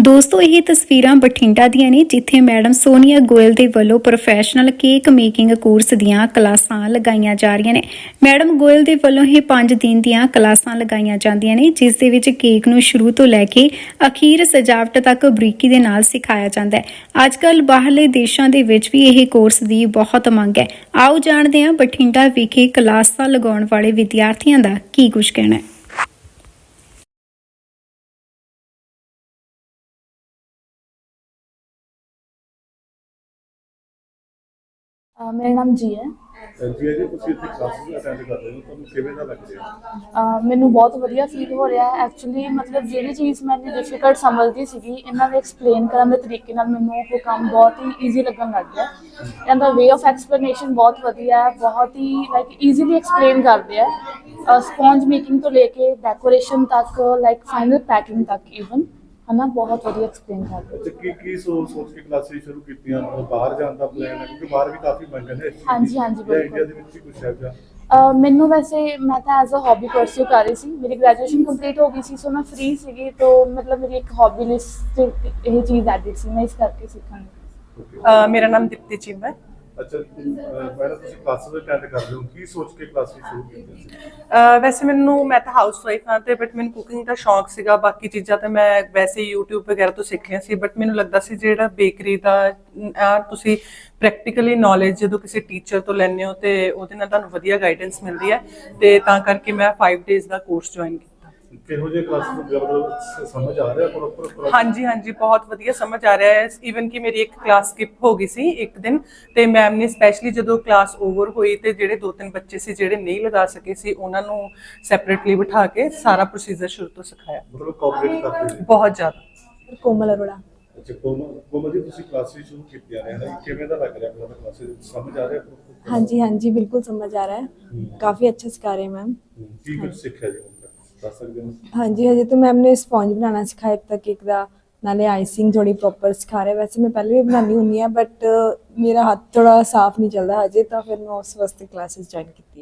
ਦੋਸਤੋ, ਇਹ ਤਸਵੀਰਾਂ ਬਠਿੰਡਾ ਦੀਆਂ ਨੇ, ਜਿੱਥੇ ਮੈਡਮ ਸੋਨੀਆ ਗੋਇਲ ਦੇ ਵੱਲੋਂ ਪ੍ਰੋਫੈਸ਼ਨਲ ਕੇਕ ਮੇਕਿੰਗ ਕੋਰਸ ਦੀਆਂ ਕਲਾਸਾਂ ਲਗਾਈਆਂ ਜਾ ਰਹੀਆਂ ਨੇ। ਮੈਡਮ ਗੋਇਲ ਦੇ ਵੱਲੋਂ ਇਹ 5 ਦਿਨ ਦੀਆਂ ਕਲਾਸਾਂ ਲਗਾਈਆਂ ਜਾਂਦੀਆਂ ਨੇ, ਜਿਸ ਦੇ ਵਿੱਚ ਕੇਕ ਨੂੰ ਸ਼ੁਰੂ ਤੋਂ ਲੈ ਕੇ ਅਖੀਰ ਸਜਾਵਟ ਤੱਕ ਬਰੀਕੀ ਦੇ ਨਾਲ ਸਿਖਾਇਆ ਜਾਂਦਾ ਹੈ। ਅੱਜਕੱਲ ਬਾਹਰਲੇ ਦੇਸ਼ਾਂ ਦੇ ਵਿੱਚ ਵੀ ਇਹ ਕੋਰਸ ਦੀ ਬਹੁਤ ਮੰਗ ਹੈ। ਆਓ ਜਾਣਦੇ ਹਾਂ ਬਠਿੰਡਾ ਵਿਖੇ ਕਲਾਸਾਂ ਲਗਾਉਣ ਵਾਲੇ ਵਿਦਿਆਰਥੀਆਂ ਦਾ ਕੀ ਕੁਝ ਕਹਿਣਾ ਹੈ। ਅਹ ਮੇਰਾ ਨਾਮ ਜੀ ਹੈ। ਜੀ ਜੀ ਤੁਸੀਂ ਇੱਥੇ ਕਲਾਸਿਸ ਅਟੈਂਡ ਕਰ ਰਹੇ ਹੋ ਤੁਹਾਨੂੰ ਕਿਵੇਂ ਦਾ ਲੱਗ ਰਿਹਾ? ਅਹ ਮੈਨੂੰ ਬਹੁਤ ਵਧੀਆ ਫੀਲ ਹੋ ਰਿਹਾ ਹੈ। ਐਕਚੁਅਲੀ ਮਤਲਬ ਜਿਹੜੀ ਚੀਜ਼ ਮੈਨੂੰ ਡਿਫਿਕਲਟ ਸਮਝਦੀ ਸੀਗੀ ਇਹਨਾਂ ਦੇ ਐਕਸਪਲੇਨ ਕਰਨ ਦੇ ਤਰੀਕੇ ਨਾਲ ਮੈਨੂੰ ਉਹ ਕੰਮ ਬਹੁਤ ਹੀ ਈਜ਼ੀ ਲੱਗਣ ਲੱਗ ਗਿਆ। ਇਹਨਾਂ ਦਾ ਵੇ ਆਫ ਐਕਸਪਲੇਨੇਸ਼ਨ ਬਹੁਤ ਵਧੀਆ ਹੈ ਬਹੁਤ ਹੀ ਲਾਈਕ ਈਜ਼ੀਲੀ ਐਕਸਪਲੇਨ ਕਰਦੇ ਆ ਸਪੌਂਜ ਮੇਕਿੰਗ ਤੋਂ ਲੈ ਕੇ ਡੈਕੋਰੇਸ਼ਨ ਤੱਕ ਲਾਈਕ ਫਾਈਨਲ ਪੈਕਿੰਗ ਤੱਕ ਇਵਨ ਹਨਾ ਬਹੁਤ ਵਧੀਆ ਐਕਸਪਲੇਨ ਕਰਦੇ। ਅੱਛਾ ਕੀ ਕੀ ਸੋਚ ਸੋਚ ਕੇ ਕਲਾਸਿਸ ਸ਼ੁਰੂ ਕੀਤੀਆਂ ਮਤਲਬ ਬਾਹਰ ਜਾਣ ਦਾ ਪਲਾਨ ਹੈ ਕਿਉਂਕਿ ਬਾਹਰ ਵੀ ਕਾਫੀ ਮੰਗ ਹੈ। ਹਾਂਜੀ, ਹਾਂਜੀ, ਜਾਂ ਬਿਲਕੁਲ। ਇੰਡੀਆ ਦੇ ਵਿੱਚ ਹੀ ਕੁਝ ਹੈਗਾ ਅਹ ਮੈਨੂੰ ਵੈਸੇ ਮੈਂ ਤਾਂ ਐਜ਼ ਅ ਹੌਬੀ ਪਰਸਿਊ ਕਰ ਰਹੀ ਸੀ ਮੇਰੀ ਗ੍ਰੈਜੂਏਸ਼ਨ ਕੰਪਲੀਟ ਹੋ ਗਈ ਸੀ ਸੋ ਮੈਂ ਫ੍ਰੀ ਸੀਗੀ ਤੋਂ ਮਤਲਬ ਮੇਰੀ ਇੱਕ ਹੌਬੀ ਲਿਸਟ ਇਹ ਚੀਜ਼ ਐਡਿਟ ਸੀ ਮੈਂ ਇਸ ਕਰਕੇ. ਅ, ਮੇਰਾ ਨਾਮ ਦੀਪਤੀ ਚੀਮਾ ਹੈ ਅੱਛਾ ਮੈਡਮ, ਤੁਸੀਂ ਕਲਾਸਿਸ ਅਟੈਂਡ ਕਰ ਹੋ। ਕੀ ਸੋਚ ਕੇ ਕਲਾਸਿਸ ਸ਼ੁਰੂ ਕੀਤੀਆਂ ਸੀ? ਵੈਸੇ ਮੈਨੂੰ, ਮੈਂ ਤਾਂ ਹਾਊਸ ਵਾਈਫ ਹਾਂ ਤੇ ਬਟ ਮੈਨੂੰ ਕੁਕਿੰਗ ਦਾ ਸ਼ੌਂਕ ਸੀਗਾ। ਬਾਕੀ ਚੀਜ਼ਾਂ ਤਾਂ ਮੈਂ ਵੈਸੇ ਹੀ YouTube ਵਗੈਰਾ ਤੋਂ ਸਿੱਖੀਆਂ ਸੀ। ਬਟ ਮੈਨੂੰ ਲੱਗਦਾ ਸੀ ਜਿਹੜਾ ਬੇਕਰੀ ਦਾ ਤੁਸੀਂ ਪ੍ਰੈਕਟੀਕਲੀ ਨੌਲੇਜ ਜਦੋਂ ਕਿਸੇ ਟੀਚਰ ਤੋਂ ਲੈਂਦੇ ਹੋ ਤੇ ਉਹਦੇ ਨਾਲ ਤੁਹਾਨੂੰ ਵਧੀਆ ਗਾਈਡੈਂਸ ਮਿਲਦੀ ਹੈ। ਤੇ ਤਾਂ ਕਰਕੇ ਮੈਂ 5 ਡੇਜ਼ ਦਾ ਕੋਰਸ ਜੁਆਇਨ ਕੀਤਾ। ਕਿਹੋ ਜਿਹੇ ਕਲਾਸਿਸ ਹਾਂਜੀ ਹਾਂਜੀ ਬਹੁਤ ਵਧੀਆ ਸਮਝ ਆ ਰਿਹਾ ਹੈ। ਈਵਨ ਕਿ ਮੇਰੀ ਇੱਕ ਕਲਾਸ ਸਕਿਪ ਹੋ ਗਈ ਸੀ ਇੱਕ ਦਿਨ ਤੇ ਮੈਮ ਨੇ ਸਪੈਸ਼ਲੀ ਜਦੋਂ ਕਲਾਸ ਓਵਰ ਹੋਈ ਤੇ ਜਿਹੜੇ ਦੋ ਤਿੰਨ ਬੱਚੇ ਸੀ ਜਿਹੜੇ ਨਹੀਂ ਲਗਾ ਸਕੇ ਸੀ ਉਹਨਾਂ ਨੂੰ ਸੈਪਰੇਟਲੀ ਬਿਠਾ ਕੇ ਸਾਰਾ ਪ੍ਰੋਸੀਜਰ ਸ਼ੁਰੂ ਤੋਂ ਸਿਖਾਇਆ। ਬਹੁਤ ਜ਼ਿਆਦਾ। ਕੋਮਲ ਅਰੋੜਾ। ਅੱਛਾ ਕੋਮਲ ਕੋਮਲ ਜੀ ਤੁਸੀਂ ਕਲਾਸਿਸ ਸ਼ੁਰੂ ਕੀਤੀਆਂ ਨੇ ਹਨਾ ਕਿਵੇਂ ਦਾ ਲੱਗ ਰਿਹਾ ਮਤਲਬ ਕਲਾਸਿਸ ਸਮਝ ਆ ਰਿਹਾ? ਹਾਂਜੀ ਹਾਂਜੀ ਬਿਲਕੁਲ ਸਮਝ ਆ ਰਿਹਾ ਹੈ। ਕਾਫੀ ਅੱਛਾ ਸਿਖਾ ਰਹੇ ਮੈਮ ਸਕਦੇ ਹੋ ਹਾਂਜੀ, ਹਜੇ ਤਾਂ ਮੈਮ ਨੇ ਸਪੰਜ ਬਣਾਉਣਾ ਸਿਖਾਇਆ, ਇੱਕ ਤਾਂ ਕੇਕ ਦਾ, ਨਾਲੇ ਆਈਸਿੰਗ ਥੋੜੀ ਪ੍ਰੋਪਰ ਸਿਖਾ ਰਹੇ। ਵੈਸੇ ਮੈਂ ਪਹਿਲੇ ਵੀ ਬਣਾਉਣੀ ਹੁੰਦੀ ਆ ਬਟ ਮੇਰਾ ਹੱਥ ਥੋੜਾ ਸਾਫ਼ ਨਹੀਂ ਚੱਲਦਾ ਹਜੇ, ਤਾਂ ਫਿਰ ਮੈਂ ਉਸ ਵਾਸਤੇ ਕਲਾਸਿਸ ਜੁਆਇਨ ਕੀਤੀ